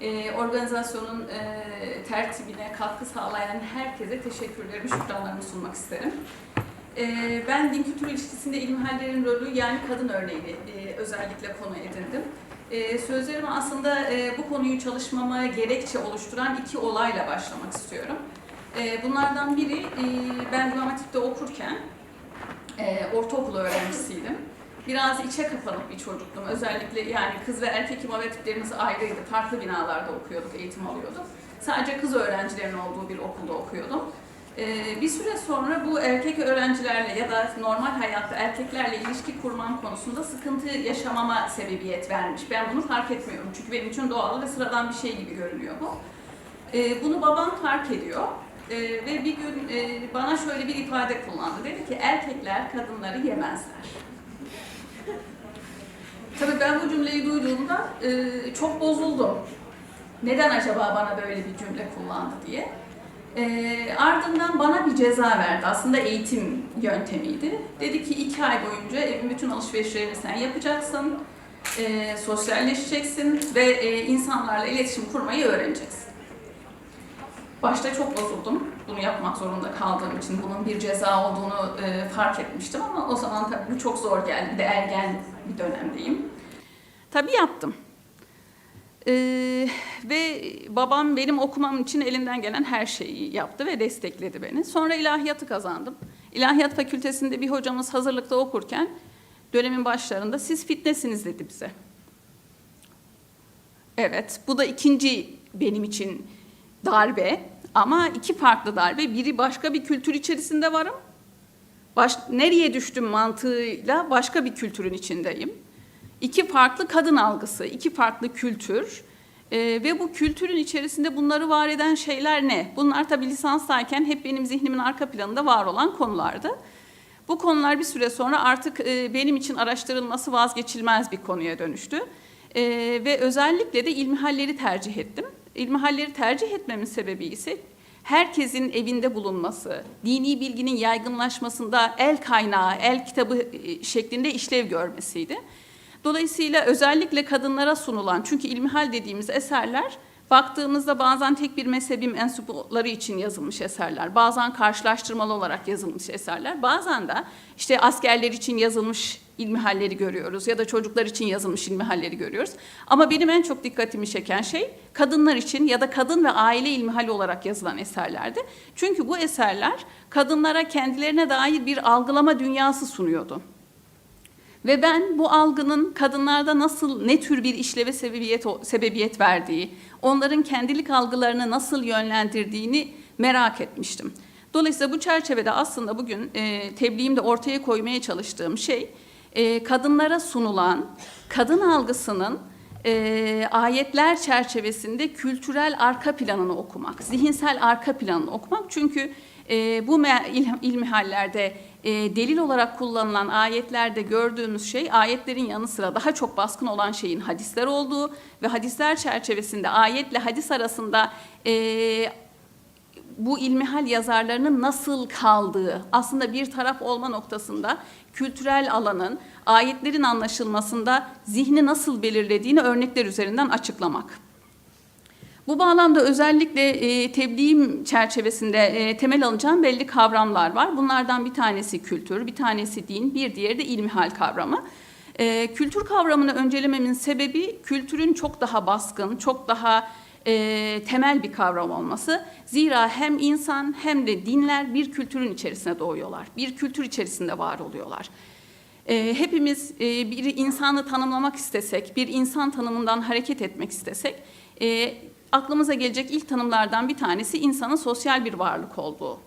E, organizasyonun e, tertibine katkı sağlayan herkese teşekkürlerimi, şükranlarımı sunmak isterim. E, ben din kültür ilişkisinde ilmihallerin rolü yani kadın örneğini e, özellikle konu edindim. E, sözlerime aslında e, bu konuyu çalışmama gerekçe oluşturan iki olayla başlamak istiyorum. E, bunlardan biri e, ben İmam Hatip'te okurken e, ortaokul öğrencisiydim. Biraz içe kapanık bir çocuktum. Özellikle yani kız ve erkek imam hatiplerimiz ayrıydı. Farklı binalarda okuyorduk, eğitim alıyorduk. Sadece kız öğrencilerin olduğu bir okulda okuyordum. Ee, bir süre sonra bu erkek öğrencilerle ya da normal hayatta erkeklerle ilişki kurmam konusunda sıkıntı yaşamama sebebiyet vermiş. Ben bunu fark etmiyorum çünkü benim için doğal ve sıradan bir şey gibi görünüyor bu. Ee, bunu babam fark ediyor Ee, ve bir gün e, bana şöyle bir ifade kullandı. Dedi ki erkekler kadınları yemezler. Tabii ben bu cümleyi duyduğumda e, çok bozuldum. Neden acaba bana böyle bir cümle kullandı diye. E, ardından bana bir ceza verdi. Aslında eğitim yöntemiydi. Dedi ki iki ay boyunca evin bütün alışverişlerini sen yapacaksın. E, sosyalleşeceksin ve e, insanlarla iletişim kurmayı öğreneceksin. Başta çok bozuldum. Bunu yapmak zorunda kaldığım için bunun bir ceza olduğunu e, fark etmiştim ama o zaman tabii bu çok zor geldi. De ergen bir dönemdeyim. Tabii yaptım. Ee, ve babam benim okumam için elinden gelen her şeyi yaptı ve destekledi beni. Sonra ilahiyatı kazandım. İlahiyat fakültesinde bir hocamız hazırlıkta okurken dönemin başlarında siz fitnesiniz dedi bize. Evet, bu da ikinci benim için darbe ama iki farklı darbe. Biri başka bir kültür içerisinde varım. Baş, nereye düştüm mantığıyla başka bir kültürün içindeyim. İki farklı kadın algısı, iki farklı kültür Ee, ve bu kültürün içerisinde bunları var eden şeyler ne? Bunlar tabii lisanstayken hep benim zihnimin arka planında var olan konulardı. Bu konular bir süre sonra artık e, benim için araştırılması vazgeçilmez bir konuya dönüştü. E, ve özellikle de ilmihalleri tercih ettim. İlmihalleri tercih etmemin sebebi ise herkesin evinde bulunması, dini bilginin yaygınlaşmasında el kaynağı, el kitabı e, şeklinde işlev görmesiydi. Dolayısıyla özellikle kadınlara sunulan, çünkü ilmihal dediğimiz eserler baktığımızda bazen tek bir mezhebin mensupları için yazılmış eserler, bazen karşılaştırmalı olarak yazılmış eserler, bazen de işte askerler için yazılmış ilmihalleri görüyoruz ya da çocuklar için yazılmış ilmihalleri görüyoruz. Ama benim en çok dikkatimi çeken şey kadınlar için ya da kadın ve aile ilmihali olarak yazılan eserlerdi. Çünkü bu eserler kadınlara kendilerine dair bir algılama dünyası sunuyordu. Ve ben bu algının kadınlarda nasıl, ne tür bir işleve sebebiyet, sebebiyet verdiği, onların kendilik algılarını nasıl yönlendirdiğini merak etmiştim. Dolayısıyla bu çerçevede aslında bugün e, tebliğimde ortaya koymaya çalıştığım şey, e, kadınlara sunulan kadın algısının e, ayetler çerçevesinde kültürel arka planını okumak, zihinsel arka planını okumak. Çünkü e, bu il, ilmihallerde e, delil olarak kullanılan ayetlerde gördüğümüz şey ayetlerin yanı sıra daha çok baskın olan şeyin hadisler olduğu ve hadisler çerçevesinde ayetle hadis arasında e, bu ilmihal yazarlarının nasıl kaldığı aslında bir taraf olma noktasında kültürel alanın ayetlerin anlaşılmasında zihni nasıl belirlediğini örnekler üzerinden açıklamak. Bu bağlamda özellikle e, tebliğim çerçevesinde e, temel alınacağım belli kavramlar var. Bunlardan bir tanesi kültür, bir tanesi din, bir diğeri de ilmihal kavramı. E, kültür kavramını öncelememin sebebi kültürün çok daha baskın, çok daha e, temel bir kavram olması. Zira hem insan hem de dinler bir kültürün içerisine doğuyorlar. Bir kültür içerisinde var oluyorlar. E, hepimiz e, bir insanı tanımlamak istesek, bir insan tanımından hareket etmek istesek... E, aklımıza gelecek ilk tanımlardan bir tanesi insanın sosyal bir varlık olduğu.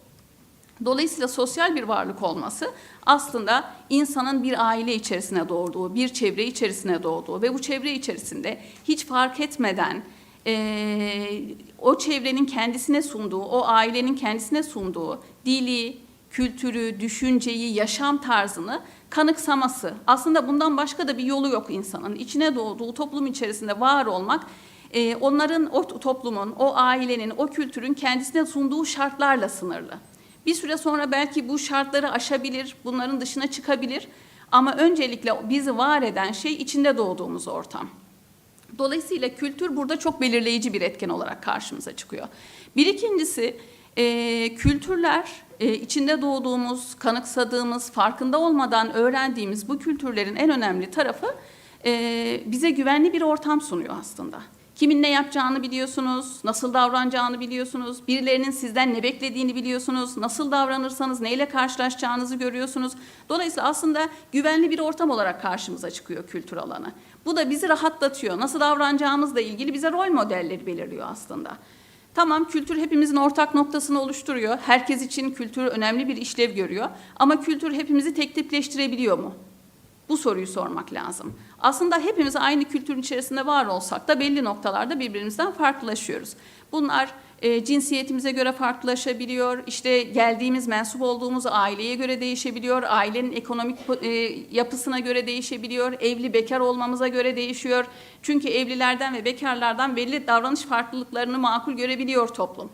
Dolayısıyla sosyal bir varlık olması aslında insanın bir aile içerisine doğduğu, bir çevre içerisine doğduğu ve bu çevre içerisinde hiç fark etmeden e, o çevrenin kendisine sunduğu, o ailenin kendisine sunduğu dili, kültürü, düşünceyi, yaşam tarzını kanıksaması. Aslında bundan başka da bir yolu yok insanın. İçine doğduğu toplum içerisinde var olmak e, onların, o toplumun, o ailenin, o kültürün kendisine sunduğu şartlarla sınırlı. Bir süre sonra belki bu şartları aşabilir, bunların dışına çıkabilir ama öncelikle bizi var eden şey içinde doğduğumuz ortam. Dolayısıyla kültür burada çok belirleyici bir etken olarak karşımıza çıkıyor. Bir ikincisi e, kültürler e, içinde doğduğumuz, kanıksadığımız, farkında olmadan öğrendiğimiz bu kültürlerin en önemli tarafı e, bize güvenli bir ortam sunuyor aslında. Kimin ne yapacağını biliyorsunuz, nasıl davranacağını biliyorsunuz, birilerinin sizden ne beklediğini biliyorsunuz, nasıl davranırsanız neyle karşılaşacağınızı görüyorsunuz. Dolayısıyla aslında güvenli bir ortam olarak karşımıza çıkıyor kültür alanı. Bu da bizi rahatlatıyor. Nasıl davranacağımızla ilgili bize rol modelleri belirliyor aslında. Tamam kültür hepimizin ortak noktasını oluşturuyor. Herkes için kültür önemli bir işlev görüyor. Ama kültür hepimizi tek tipleştirebiliyor mu? Bu soruyu sormak lazım. Aslında hepimiz aynı kültürün içerisinde var olsak da belli noktalarda birbirimizden farklılaşıyoruz. Bunlar e, cinsiyetimize göre farklılaşabiliyor, işte geldiğimiz, mensup olduğumuz aileye göre değişebiliyor, ailenin ekonomik e, yapısına göre değişebiliyor, evli bekar olmamıza göre değişiyor. Çünkü evlilerden ve bekarlardan belli davranış farklılıklarını makul görebiliyor toplum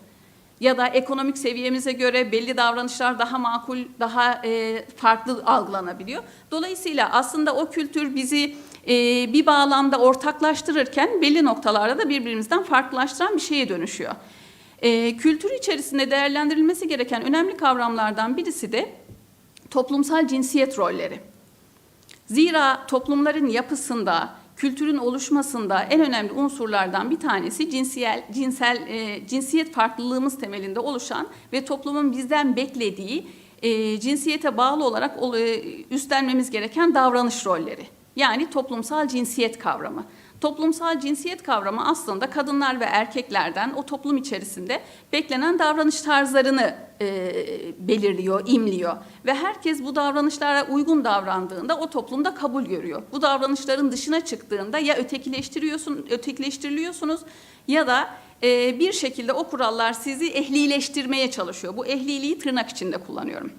ya da ekonomik seviyemize göre belli davranışlar daha makul, daha e, farklı algılanabiliyor. Dolayısıyla aslında o kültür bizi e, bir bağlamda ortaklaştırırken belli noktalarda da birbirimizden farklılaştıran bir şeye dönüşüyor. E, kültür içerisinde değerlendirilmesi gereken önemli kavramlardan birisi de toplumsal cinsiyet rolleri. Zira toplumların yapısında, kültürün oluşmasında en önemli unsurlardan bir tanesi cinsiyel, cinsel, e, cinsiyet farklılığımız temelinde oluşan ve toplumun bizden beklediği e, cinsiyete bağlı olarak e, üstlenmemiz gereken davranış rolleri. Yani toplumsal cinsiyet kavramı. Toplumsal cinsiyet kavramı aslında kadınlar ve erkeklerden o toplum içerisinde beklenen davranış tarzlarını e, belirliyor, imliyor. Ve herkes bu davranışlara uygun davrandığında o toplumda kabul görüyor. Bu davranışların dışına çıktığında ya ötekileştiriyorsun, ötekileştiriliyorsunuz ya da e, bir şekilde o kurallar sizi ehlileştirmeye çalışıyor. Bu ehliliği tırnak içinde kullanıyorum.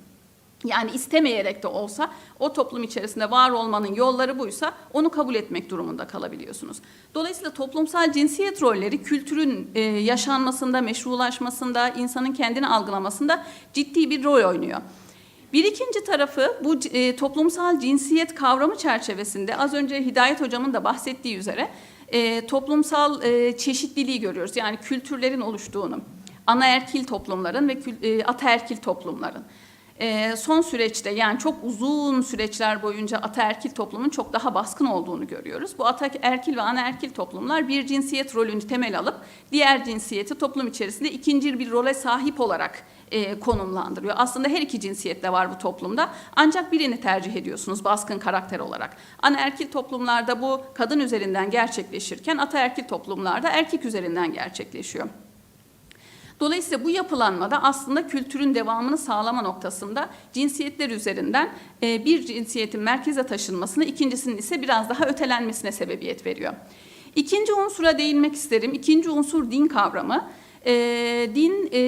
Yani istemeyerek de olsa o toplum içerisinde var olmanın yolları buysa onu kabul etmek durumunda kalabiliyorsunuz. Dolayısıyla toplumsal cinsiyet rolleri kültürün e, yaşanmasında, meşrulaşmasında, insanın kendini algılamasında ciddi bir rol oynuyor. Bir ikinci tarafı bu e, toplumsal cinsiyet kavramı çerçevesinde az önce Hidayet Hocam'ın da bahsettiği üzere e, toplumsal e, çeşitliliği görüyoruz. Yani kültürlerin oluştuğunu, anaerkil toplumların ve e, ataerkil toplumların. E, son süreçte yani çok uzun süreçler boyunca ataerkil toplumun çok daha baskın olduğunu görüyoruz. Bu ataerkil ve anaerkil toplumlar bir cinsiyet rolünü temel alıp diğer cinsiyeti toplum içerisinde ikinci bir role sahip olarak e, konumlandırıyor. Aslında her iki cinsiyet de var bu toplumda. Ancak birini tercih ediyorsunuz baskın karakter olarak. Anaerkil toplumlarda bu kadın üzerinden gerçekleşirken ataerkil toplumlarda erkek üzerinden gerçekleşiyor. Dolayısıyla bu yapılanmada aslında kültürün devamını sağlama noktasında cinsiyetler üzerinden e, bir cinsiyetin merkeze taşınmasını, ikincisinin ise biraz daha ötelenmesine sebebiyet veriyor. İkinci unsura değinmek isterim. İkinci unsur din kavramı. E, din e,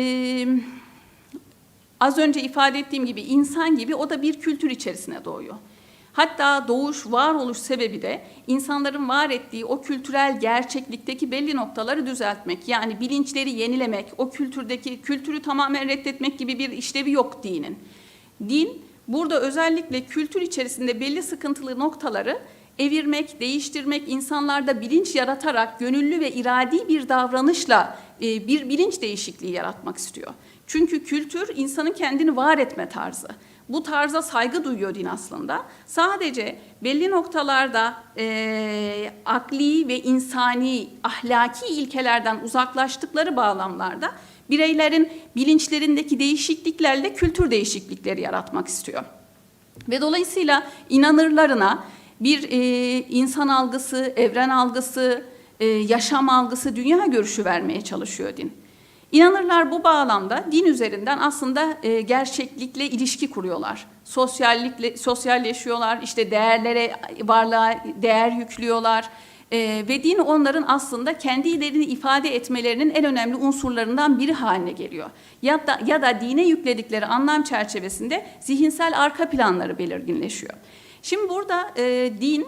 az önce ifade ettiğim gibi insan gibi o da bir kültür içerisine doğuyor. Hatta doğuş, varoluş sebebi de insanların var ettiği o kültürel gerçeklikteki belli noktaları düzeltmek. Yani bilinçleri yenilemek, o kültürdeki kültürü tamamen reddetmek gibi bir işlevi yok dinin. Din burada özellikle kültür içerisinde belli sıkıntılı noktaları evirmek, değiştirmek, insanlarda bilinç yaratarak gönüllü ve iradi bir davranışla e, bir bilinç değişikliği yaratmak istiyor. Çünkü kültür insanın kendini var etme tarzı bu tarza saygı duyuyor din aslında. Sadece belli noktalarda e, akli ve insani, ahlaki ilkelerden uzaklaştıkları bağlamlarda bireylerin bilinçlerindeki değişikliklerle kültür değişiklikleri yaratmak istiyor. Ve dolayısıyla inanırlarına bir e, insan algısı, evren algısı, e, yaşam algısı, dünya görüşü vermeye çalışıyor din. İnanırlar bu bağlamda din üzerinden aslında e, gerçeklikle ilişki kuruyorlar. Sosyallikle sosyalleşiyorlar, işte değerlere varlığa değer yüklüyorlar. E, ve din onların aslında kendilerini ifade etmelerinin en önemli unsurlarından biri haline geliyor. Ya da ya da dine yükledikleri anlam çerçevesinde zihinsel arka planları belirginleşiyor. Şimdi burada e, din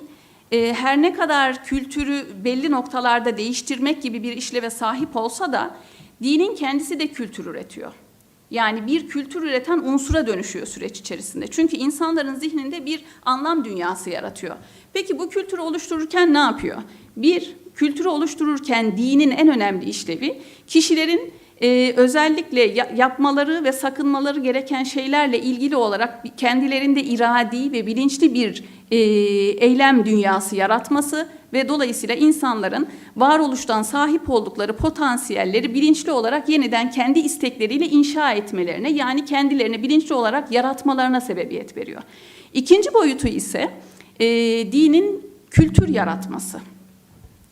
e, her ne kadar kültürü belli noktalarda değiştirmek gibi bir işleve sahip olsa da Dinin kendisi de kültür üretiyor. Yani bir kültür üreten unsura dönüşüyor süreç içerisinde. Çünkü insanların zihninde bir anlam dünyası yaratıyor. Peki bu kültürü oluştururken ne yapıyor? Bir, kültürü oluştururken dinin en önemli işlevi kişilerin e, özellikle ya- yapmaları ve sakınmaları gereken şeylerle ilgili olarak kendilerinde iradi ve bilinçli bir e, eylem dünyası yaratması ve dolayısıyla insanların varoluştan sahip oldukları potansiyelleri bilinçli olarak yeniden kendi istekleriyle inşa etmelerine yani kendilerini bilinçli olarak yaratmalarına sebebiyet veriyor. İkinci boyutu ise e, dinin kültür yaratması.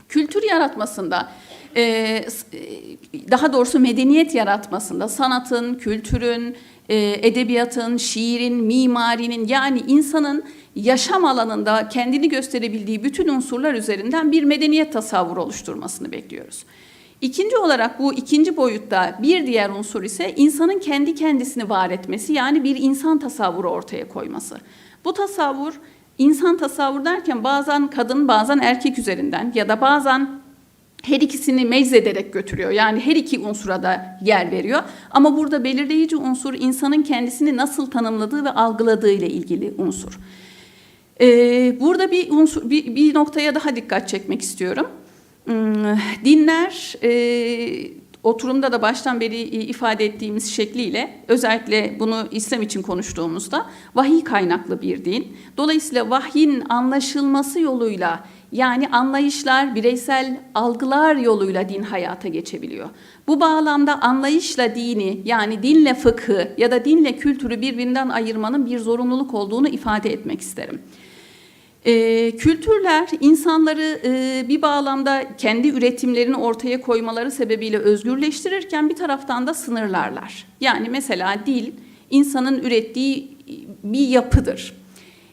Kültür yaratmasında e, e, daha doğrusu medeniyet yaratmasında sanatın, kültürün, e, edebiyatın, şiirin, mimarinin yani insanın yaşam alanında kendini gösterebildiği bütün unsurlar üzerinden bir medeniyet tasavvuru oluşturmasını bekliyoruz. İkinci olarak bu ikinci boyutta bir diğer unsur ise insanın kendi kendisini var etmesi yani bir insan tasavvuru ortaya koyması. Bu tasavvur insan tasavvur derken bazen kadın bazen erkek üzerinden ya da bazen her ikisini meczederek götürüyor. Yani her iki unsura da yer veriyor. Ama burada belirleyici unsur insanın kendisini nasıl tanımladığı ve algıladığı ile ilgili unsur. Ee, burada bir unsur, bir, bir noktaya daha dikkat çekmek istiyorum. Hmm, Dinler e, oturumda da baştan beri ifade ettiğimiz şekliyle özellikle bunu İslam için konuştuğumuzda vahiy kaynaklı bir din. Dolayısıyla vahyin anlaşılması yoluyla yani anlayışlar, bireysel algılar yoluyla din hayata geçebiliyor. Bu bağlamda anlayışla dini yani dinle fıkhı ya da dinle kültürü birbirinden ayırmanın bir zorunluluk olduğunu ifade etmek isterim. Ee, kültürler insanları e, bir bağlamda kendi üretimlerini ortaya koymaları sebebiyle özgürleştirirken bir taraftan da sınırlarlar. Yani mesela dil insanın ürettiği bir yapıdır.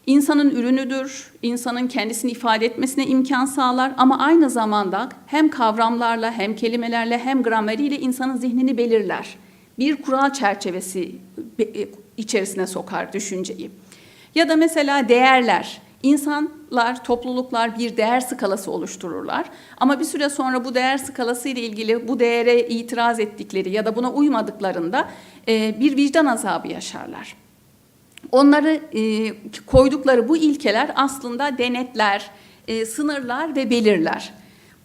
İnsanın ürünüdür, insanın kendisini ifade etmesine imkan sağlar ama aynı zamanda hem kavramlarla hem kelimelerle hem grameriyle insanın zihnini belirler. Bir kural çerçevesi e, içerisine sokar düşünceyi. Ya da mesela değerler. İnsanlar, topluluklar bir değer skalası oluştururlar. Ama bir süre sonra bu değer skalası ile ilgili bu değere itiraz ettikleri ya da buna uymadıklarında e, bir vicdan azabı yaşarlar. Onları e, koydukları bu ilkeler aslında denetler, e, sınırlar ve belirler.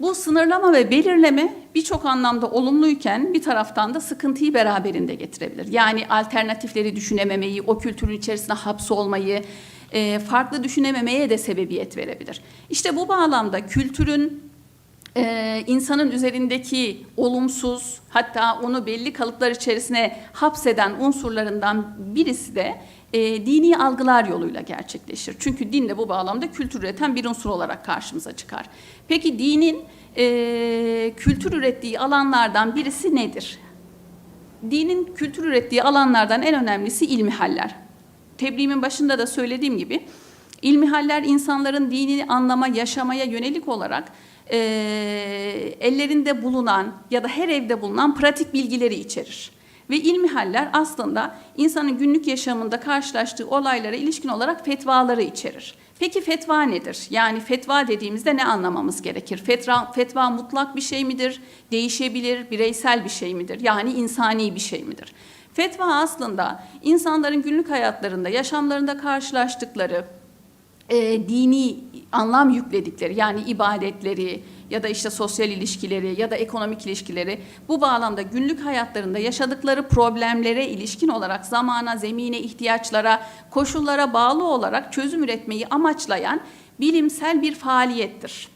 Bu sınırlama ve belirleme birçok anlamda olumluyken bir taraftan da sıkıntıyı beraberinde getirebilir. Yani alternatifleri düşünememeyi, o kültürün içerisine hapsolmayı, e, farklı düşünememeye de sebebiyet verebilir. İşte bu bağlamda kültürün e, insanın üzerindeki olumsuz hatta onu belli kalıplar içerisine hapseden unsurlarından birisi de e, dini algılar yoluyla gerçekleşir. Çünkü din de bu bağlamda kültür üreten bir unsur olarak karşımıza çıkar. Peki dinin e, kültür ürettiği alanlardan birisi nedir? Dinin kültür ürettiği alanlardan en önemlisi ilmihaller. Tebliğimin başında da söylediğim gibi ilmihaller insanların dinini anlama, yaşamaya yönelik olarak e, ellerinde bulunan ya da her evde bulunan pratik bilgileri içerir. Ve ilmihaller aslında insanın günlük yaşamında karşılaştığı olaylara ilişkin olarak fetvaları içerir. Peki fetva nedir? Yani fetva dediğimizde ne anlamamız gerekir? Fetva, fetva mutlak bir şey midir? Değişebilir, bireysel bir şey midir? Yani insani bir şey midir? Fetva aslında insanların günlük hayatlarında, yaşamlarında karşılaştıkları e, dini anlam yükledikleri yani ibadetleri ya da işte sosyal ilişkileri ya da ekonomik ilişkileri bu bağlamda günlük hayatlarında yaşadıkları problemlere ilişkin olarak zamana, zemine, ihtiyaçlara, koşullara bağlı olarak çözüm üretmeyi amaçlayan bilimsel bir faaliyettir.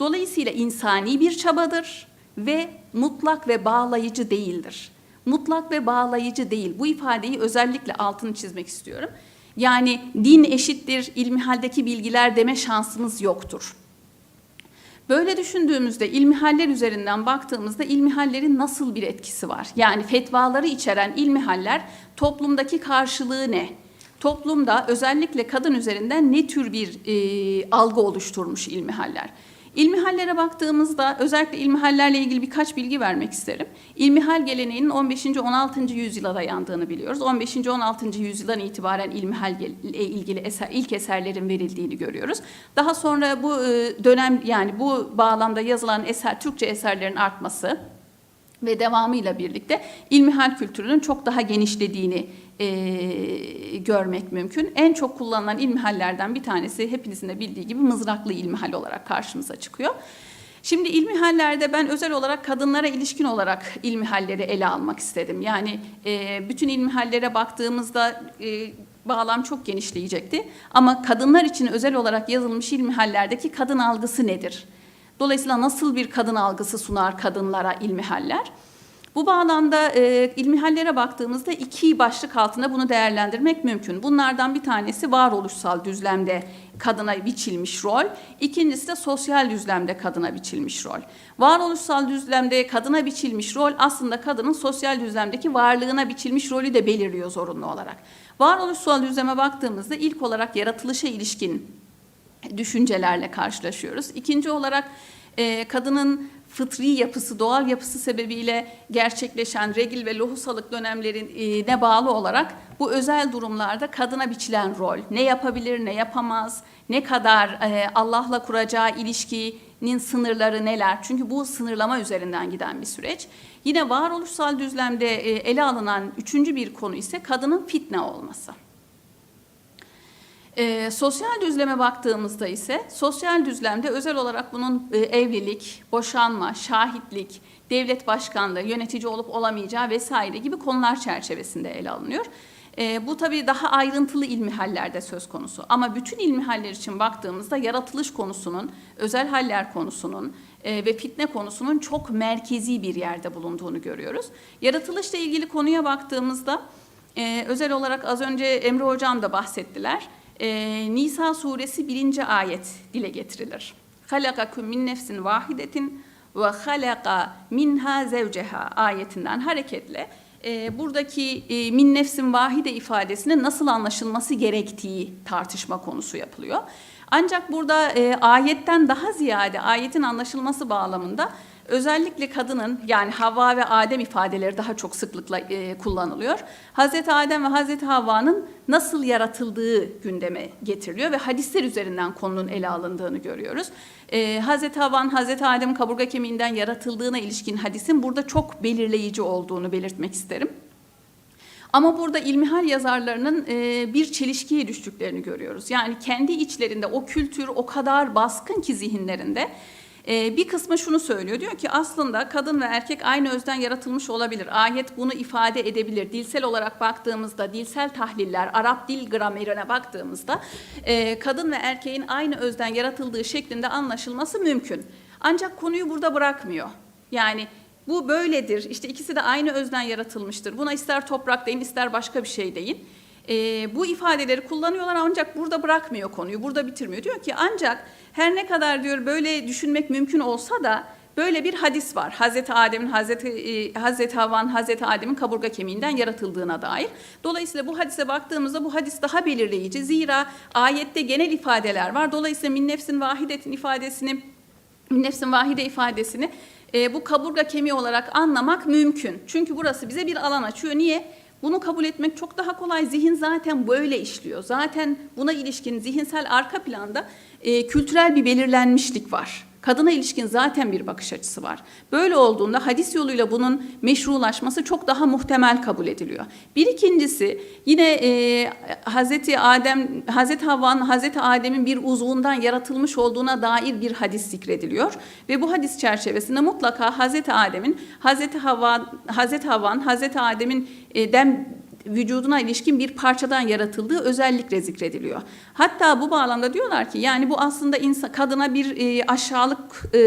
Dolayısıyla insani bir çabadır ve mutlak ve bağlayıcı değildir. Mutlak ve bağlayıcı değil. Bu ifadeyi özellikle altını çizmek istiyorum. Yani din eşittir, ilmihaldeki bilgiler deme şansımız yoktur. Böyle düşündüğümüzde ilmihaller üzerinden baktığımızda ilmihallerin nasıl bir etkisi var? Yani fetvaları içeren ilmihaller toplumdaki karşılığı ne? Toplumda özellikle kadın üzerinden ne tür bir e, algı oluşturmuş ilmihaller? İlmihallere baktığımızda özellikle ilmihallerle ilgili birkaç bilgi vermek isterim. İlmihal geleneğinin 15. 16. yüzyıla dayandığını biliyoruz. 15. 16. yüzyıldan itibaren ilmihal ile ilgili eser, ilk eserlerin verildiğini görüyoruz. Daha sonra bu e, dönem yani bu bağlamda yazılan eser Türkçe eserlerin artması ve devamıyla birlikte ilmihal kültürünün çok daha genişlediğini e, görmek mümkün. En çok kullanılan ilmihallerden bir tanesi hepinizin de bildiği gibi mızraklı ilmihal olarak karşımıza çıkıyor. Şimdi ilmihallerde ben özel olarak kadınlara ilişkin olarak ilmihalleri ele almak istedim. Yani e, bütün ilmihallere baktığımızda e, bağlam çok genişleyecekti. Ama kadınlar için özel olarak yazılmış ilmihallerdeki kadın algısı nedir? Dolayısıyla nasıl bir kadın algısı sunar kadınlara ilmihaller? Bu bağlamda e, ilmihallere baktığımızda iki başlık altında bunu değerlendirmek mümkün. Bunlardan bir tanesi varoluşsal düzlemde kadına biçilmiş rol, ikincisi de sosyal düzlemde kadına biçilmiş rol. Varoluşsal düzlemde kadına biçilmiş rol aslında kadının sosyal düzlemdeki varlığına biçilmiş rolü de belirliyor zorunlu olarak. Varoluşsal düzleme baktığımızda ilk olarak yaratılışa ilişkin düşüncelerle karşılaşıyoruz. İkinci olarak e, kadının fıtri yapısı, doğal yapısı sebebiyle gerçekleşen regil ve lohusalık dönemlerine bağlı olarak bu özel durumlarda kadına biçilen rol, ne yapabilir, ne yapamaz, ne kadar e, Allah'la kuracağı ilişkinin sınırları neler? Çünkü bu sınırlama üzerinden giden bir süreç. Yine varoluşsal düzlemde e, ele alınan üçüncü bir konu ise kadının fitne olması. E, sosyal düzleme baktığımızda ise sosyal düzlemde özel olarak bunun e, evlilik, boşanma, şahitlik, devlet başkanlığı, yönetici olup olamayacağı vesaire gibi konular çerçevesinde ele alınıyor. E, bu tabii daha ayrıntılı ilmihallerde söz konusu. Ama bütün ilmihaller için baktığımızda yaratılış konusunun, özel haller konusunun e, ve fitne konusunun çok merkezi bir yerde bulunduğunu görüyoruz. Yaratılışla ilgili konuya baktığımızda e, özel olarak az önce Emre Hocam da bahsettiler. E, Nisa suresi birinci ayet dile getirilir. Halakakum min nefsin vahidetin ve halaka minha zevceha ayetinden hareketle e, buradaki e, min nefsin vahide ifadesinin nasıl anlaşılması gerektiği tartışma konusu yapılıyor. Ancak burada e, ayetten daha ziyade ayetin anlaşılması bağlamında özellikle kadının yani Havva ve Adem ifadeleri daha çok sıklıkla e, kullanılıyor. Hazreti Adem ve Hazreti Havva'nın nasıl yaratıldığı gündeme getiriliyor ve hadisler üzerinden konunun ele alındığını görüyoruz. E, Hazreti Havva'nın Hazreti Adem'in kaburga kemiğinden yaratıldığına ilişkin hadisin burada çok belirleyici olduğunu belirtmek isterim. Ama burada ilmihal yazarlarının e, bir çelişkiye düştüklerini görüyoruz. Yani kendi içlerinde o kültür o kadar baskın ki zihinlerinde e, bir kısmı şunu söylüyor. Diyor ki aslında kadın ve erkek aynı özden yaratılmış olabilir. Ayet bunu ifade edebilir. Dilsel olarak baktığımızda, dilsel tahliller, Arap dil gramerine baktığımızda e, kadın ve erkeğin aynı özden yaratıldığı şeklinde anlaşılması mümkün. Ancak konuyu burada bırakmıyor. Yani bu böyledir. İşte ikisi de aynı özden yaratılmıştır. Buna ister toprak deyin, ister başka bir şey deyin. E, bu ifadeleri kullanıyorlar ancak burada bırakmıyor konuyu, burada bitirmiyor. Diyor ki ancak her ne kadar diyor böyle düşünmek mümkün olsa da böyle bir hadis var. Hazreti Adem'in, Hazreti, e, Hazreti Havva'nın, Hazreti Adem'in kaburga kemiğinden yaratıldığına dair. Dolayısıyla bu hadise baktığımızda bu hadis daha belirleyici. Zira ayette genel ifadeler var. Dolayısıyla min nefsin vahidetin ifadesini, min nefsin vahide ifadesini e, bu kaburga kemiği olarak anlamak mümkün. Çünkü burası bize bir alan açıyor. Niye? Bunu kabul etmek çok daha kolay. Zihin zaten böyle işliyor. Zaten buna ilişkin zihinsel arka planda e, kültürel bir belirlenmişlik var. Kadına ilişkin zaten bir bakış açısı var. Böyle olduğunda hadis yoluyla bunun meşrulaşması çok daha muhtemel kabul ediliyor. Bir ikincisi yine e, Hazreti Adem, Hazreti Havva'nın Hazreti Adem'in bir uzvundan yaratılmış olduğuna dair bir hadis zikrediliyor ve bu hadis çerçevesinde mutlaka Hazreti Adem'in Hazreti Havva Hazreti Havva'nın Hazreti Adem'in e, dem vücuduna ilişkin bir parçadan yaratıldığı özellikle zikrediliyor. Hatta bu bağlamda diyorlar ki yani bu aslında insan, kadına bir e, aşağılık e,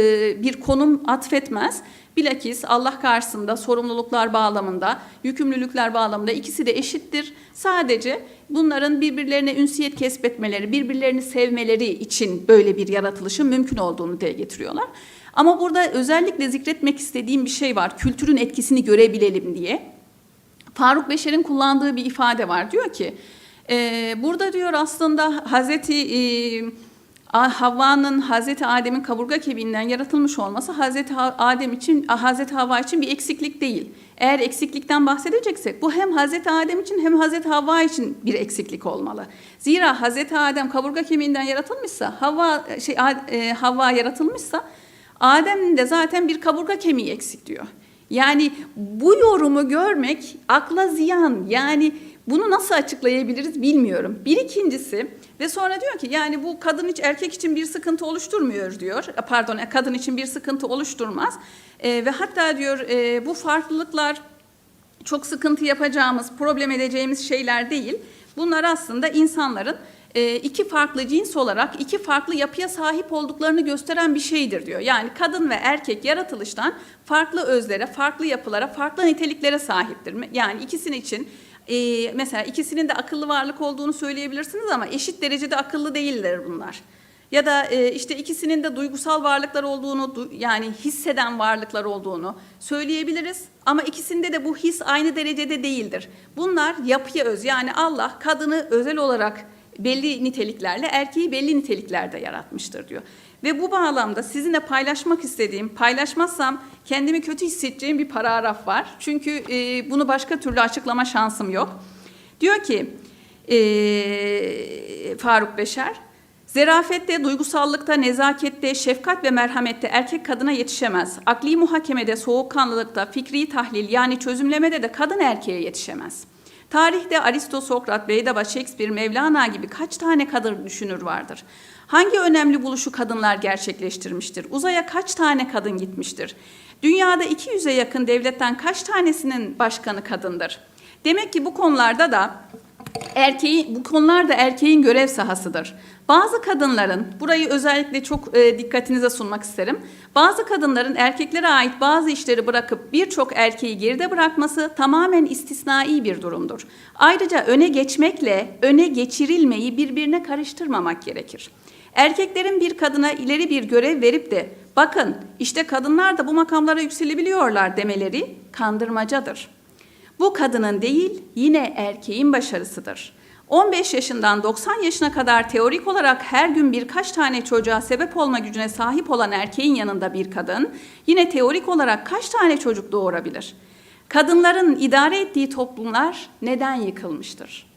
bir konum atfetmez. Bilakis Allah karşısında sorumluluklar bağlamında, yükümlülükler bağlamında ikisi de eşittir. Sadece bunların birbirlerine ünsiyet kesbetmeleri, birbirlerini sevmeleri için böyle bir yaratılışın mümkün olduğunu dile getiriyorlar. Ama burada özellikle zikretmek istediğim bir şey var. Kültürün etkisini görebilelim diye. Faruk Beşer'in kullandığı bir ifade var. Diyor ki e, burada diyor aslında Hazreti e, Havva'nın Hazreti Adem'in kaburga kemiğinden yaratılmış olması Hazreti Adem için Hazreti Havva için bir eksiklik değil. Eğer eksiklikten bahsedeceksek bu hem Hazreti Adem için hem Hazreti Havva için bir eksiklik olmalı. Zira Hazreti Adem kaburga kemiğinden yaratılmışsa, Havva şey e, Havva yaratılmışsa Adem'in de zaten bir kaburga kemiği eksik diyor. Yani bu yorumu görmek akla ziyan. Yani Bunu nasıl açıklayabiliriz bilmiyorum. Bir ikincisi ve sonra diyor ki yani bu kadın hiç erkek için bir sıkıntı oluşturmuyor diyor. E, Pardon e, kadın için bir sıkıntı oluşturmaz. E, ve hatta diyor e, bu farklılıklar çok sıkıntı yapacağımız, problem edeceğimiz şeyler değil. Bunlar aslında insanların iki farklı cins olarak iki farklı yapıya sahip olduklarını gösteren bir şeydir diyor. Yani kadın ve erkek yaratılıştan farklı özlere, farklı yapılara, farklı niteliklere sahiptir. Yani ikisinin için e, mesela ikisinin de akıllı varlık olduğunu söyleyebilirsiniz ama eşit derecede akıllı değiller bunlar. Ya da e, işte ikisinin de duygusal varlıklar olduğunu, du- yani hisseden varlıklar olduğunu söyleyebiliriz. Ama ikisinde de bu his aynı derecede değildir. Bunlar yapıya öz. Yani Allah kadını özel olarak belli niteliklerle, erkeği belli niteliklerde yaratmıştır diyor. Ve bu bağlamda sizinle paylaşmak istediğim, paylaşmazsam kendimi kötü hissedeceğim bir paragraf var. Çünkü e, bunu başka türlü açıklama şansım yok. Diyor ki e, Faruk Beşer, Zerafette, duygusallıkta, nezakette, şefkat ve merhamette erkek kadına yetişemez. Akli muhakemede, soğukkanlılıkta, fikri tahlil yani çözümlemede de kadın erkeğe yetişemez. Tarihte Aristo, Sokrat, Beydaba, Shakespeare, Mevlana gibi kaç tane kadın düşünür vardır? Hangi önemli buluşu kadınlar gerçekleştirmiştir? Uzaya kaç tane kadın gitmiştir? Dünyada 200'e yakın devletten kaç tanesinin başkanı kadındır? Demek ki bu konularda da erkeği bu konular da erkeğin görev sahasıdır. Bazı kadınların burayı özellikle çok e, dikkatinize sunmak isterim. Bazı kadınların erkeklere ait bazı işleri bırakıp birçok erkeği geride bırakması tamamen istisnai bir durumdur. Ayrıca öne geçmekle öne geçirilmeyi birbirine karıştırmamak gerekir. Erkeklerin bir kadına ileri bir görev verip de bakın işte kadınlar da bu makamlara yükselebiliyorlar demeleri kandırmacadır. Bu kadının değil, yine erkeğin başarısıdır. 15 yaşından 90 yaşına kadar teorik olarak her gün birkaç tane çocuğa sebep olma gücüne sahip olan erkeğin yanında bir kadın, yine teorik olarak kaç tane çocuk doğurabilir? Kadınların idare ettiği toplumlar neden yıkılmıştır?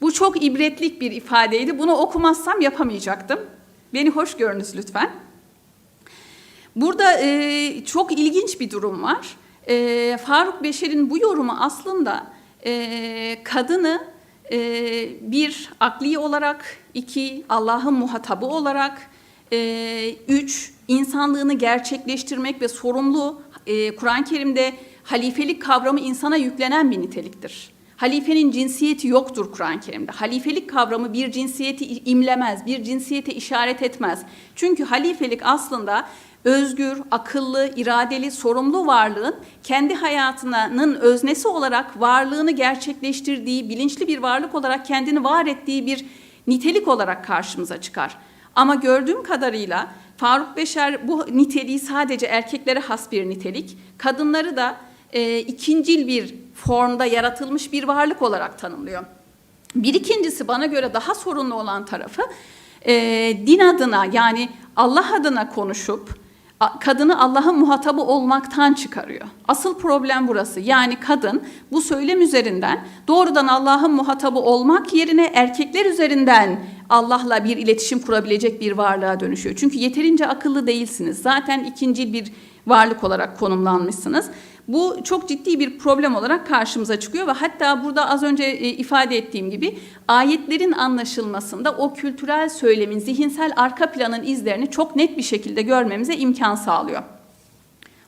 Bu çok ibretlik bir ifadeydi. Bunu okumazsam yapamayacaktım. Beni hoş görünüz lütfen. Burada e, çok ilginç bir durum var. E, Faruk Beşer'in bu yorumu aslında e, kadını e, bir akli olarak, iki Allah'ın muhatabı olarak, e, üç insanlığını gerçekleştirmek ve sorumlu e, Kur'an-ı Kerim'de halifelik kavramı insana yüklenen bir niteliktir. Halifenin cinsiyeti yoktur Kur'an-ı Kerim'de. Halifelik kavramı bir cinsiyeti imlemez, bir cinsiyete işaret etmez. Çünkü halifelik aslında özgür, akıllı, iradeli, sorumlu varlığın kendi hayatının öznesi olarak varlığını gerçekleştirdiği, bilinçli bir varlık olarak kendini var ettiği bir nitelik olarak karşımıza çıkar. Ama gördüğüm kadarıyla Faruk Beşer bu niteliği sadece erkeklere has bir nitelik, kadınları da e, ikincil bir formda yaratılmış bir varlık olarak tanımlıyor. Bir ikincisi bana göre daha sorunlu olan tarafı e, din adına yani Allah adına konuşup kadını Allah'ın muhatabı olmaktan çıkarıyor. Asıl problem burası. Yani kadın bu söylem üzerinden doğrudan Allah'ın muhatabı olmak yerine erkekler üzerinden Allah'la bir iletişim kurabilecek bir varlığa dönüşüyor. Çünkü yeterince akıllı değilsiniz. Zaten ikinci bir varlık olarak konumlanmışsınız. Bu çok ciddi bir problem olarak karşımıza çıkıyor ve hatta burada az önce e, ifade ettiğim gibi ayetlerin anlaşılmasında o kültürel söylemin, zihinsel arka planın izlerini çok net bir şekilde görmemize imkan sağlıyor.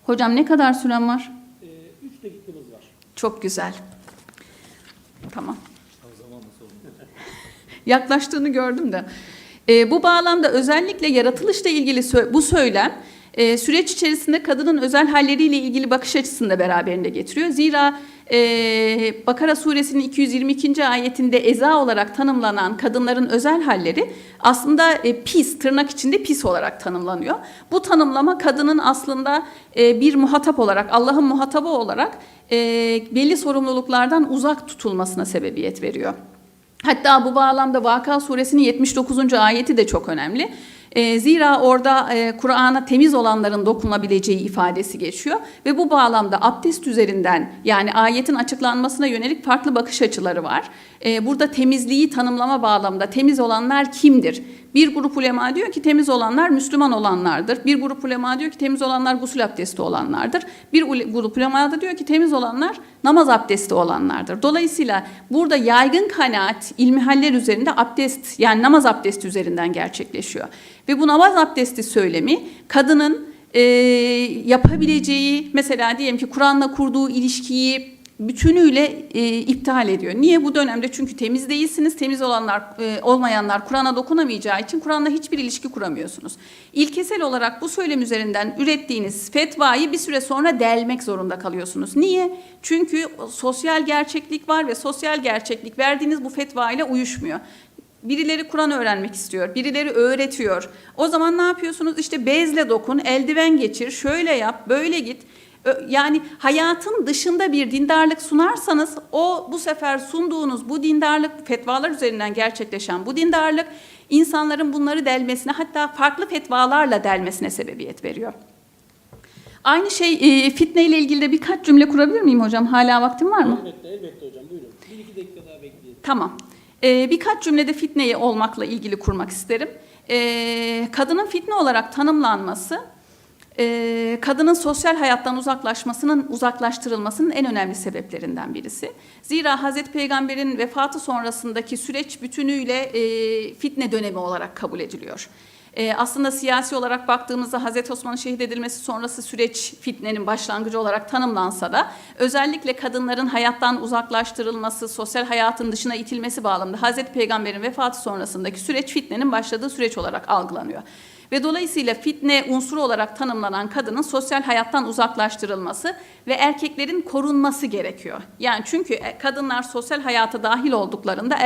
Hocam ne kadar süren var? 3 dakikamız var. Çok güzel. Tamam. Yaklaştığını gördüm de. E, bu bağlamda özellikle yaratılışla ilgili bu söylem e, süreç içerisinde kadının özel halleriyle ilgili bakış açısını da beraberinde getiriyor. Zira e, Bakara suresinin 222. ayetinde eza olarak tanımlanan kadınların özel halleri aslında e, pis, tırnak içinde pis olarak tanımlanıyor. Bu tanımlama kadının aslında e, bir muhatap olarak, Allah'ın muhatabı olarak e, belli sorumluluklardan uzak tutulmasına sebebiyet veriyor. Hatta bu bağlamda Vaka suresinin 79. ayeti de çok önemli. E, zira orada e, Kur'an'a temiz olanların dokunabileceği ifadesi geçiyor ve bu bağlamda abdest üzerinden yani ayetin açıklanmasına yönelik farklı bakış açıları var. E, burada temizliği tanımlama bağlamında temiz olanlar kimdir? Bir grup ulema diyor ki temiz olanlar Müslüman olanlardır. Bir grup ulema diyor ki temiz olanlar gusül abdesti olanlardır. Bir grup ulema da diyor ki temiz olanlar namaz abdesti olanlardır. Dolayısıyla burada yaygın kanaat ilmihaller üzerinde abdest yani namaz abdesti üzerinden gerçekleşiyor. Ve bu namaz abdesti söylemi kadının e, yapabileceği mesela diyelim ki Kur'an'la kurduğu ilişkiyi bütünüyle e, iptal ediyor. Niye bu dönemde? Çünkü temiz değilsiniz. Temiz olanlar, e, olmayanlar Kur'an'a dokunamayacağı için Kur'an'la hiçbir ilişki kuramıyorsunuz. İlkesel olarak bu söylem üzerinden ürettiğiniz fetvayı bir süre sonra delmek zorunda kalıyorsunuz. Niye? Çünkü sosyal gerçeklik var ve sosyal gerçeklik verdiğiniz bu fetva ile uyuşmuyor. Birileri Kur'an öğrenmek istiyor, birileri öğretiyor. O zaman ne yapıyorsunuz? İşte bezle dokun, eldiven geçir, şöyle yap, böyle git. Yani hayatın dışında bir dindarlık sunarsanız o bu sefer sunduğunuz bu dindarlık fetvalar üzerinden gerçekleşen bu dindarlık insanların bunları delmesine hatta farklı fetvalarla delmesine sebebiyet veriyor. Aynı şey e, fitne ile ilgili de birkaç cümle kurabilir miyim hocam? Hala vaktim var mı? Elbette, elbette hocam. Buyurun. Bir iki dakika daha bekleyelim. Tamam. Ee, birkaç cümlede fitneyi olmakla ilgili kurmak isterim. Ee, kadının fitne olarak tanımlanması, e, kadının sosyal hayattan uzaklaşmasının, uzaklaştırılmasının en önemli sebeplerinden birisi. Zira Hazreti Peygamber'in vefatı sonrasındaki süreç bütünüyle e, fitne dönemi olarak kabul ediliyor. E, aslında siyasi olarak baktığımızda Hazreti Osman'ın şehit edilmesi sonrası süreç fitnenin başlangıcı olarak tanımlansa da özellikle kadınların hayattan uzaklaştırılması, sosyal hayatın dışına itilmesi bağlamında Hazreti Peygamber'in vefatı sonrasındaki süreç fitnenin başladığı süreç olarak algılanıyor. Ve dolayısıyla fitne unsuru olarak tanımlanan kadının sosyal hayattan uzaklaştırılması ve erkeklerin korunması gerekiyor. Yani çünkü e, kadınlar sosyal hayata dahil olduklarında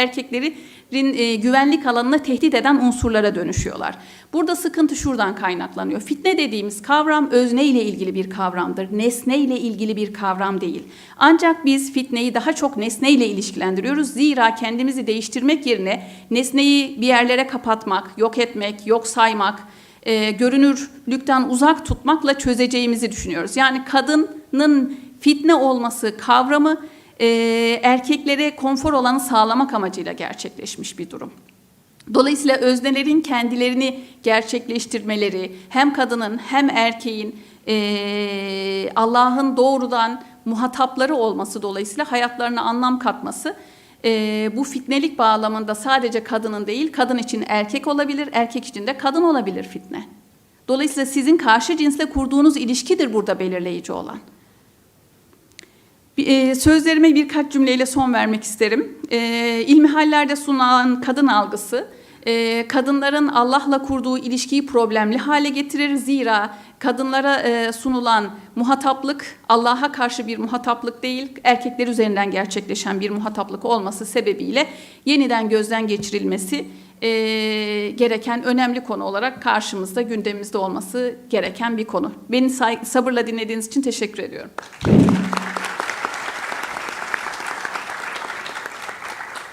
erkeklerin e, güvenlik alanına tehdit eden unsurlara dönüşüyorlar. Burada sıkıntı şuradan kaynaklanıyor. Fitne dediğimiz kavram özne ile ilgili bir kavramdır. Nesne ile ilgili bir kavram değil. Ancak biz fitneyi daha çok nesne ile ilişkilendiriyoruz. Zira kendimizi değiştirmek yerine nesneyi bir yerlere kapatmak, yok etmek, yok saymak, e, görünürlükten uzak tutmakla çözeceğimizi düşünüyoruz. Yani kadının fitne olması kavramı e, erkeklere konfor alanı sağlamak amacıyla gerçekleşmiş bir durum. Dolayısıyla öznelerin kendilerini gerçekleştirmeleri hem kadının hem erkeğin e, Allah'ın doğrudan muhatapları olması dolayısıyla hayatlarına anlam katması e, bu fitnelik bağlamında sadece kadının değil kadın için erkek olabilir erkek için de kadın olabilir fitne. Dolayısıyla sizin karşı cinsle kurduğunuz ilişkidir burada belirleyici olan. E, Sözlerime birkaç cümleyle son vermek isterim. E, İlmihallerde sunulan kadın algısı, e, kadınların Allah'la kurduğu ilişkiyi problemli hale getirir. Zira kadınlara sunulan muhataplık Allah'a karşı bir muhataplık değil, erkekler üzerinden gerçekleşen bir muhataplık olması sebebiyle yeniden gözden geçirilmesi gereken önemli konu olarak karşımızda, gündemimizde olması gereken bir konu. Beni sabırla dinlediğiniz için teşekkür ediyorum.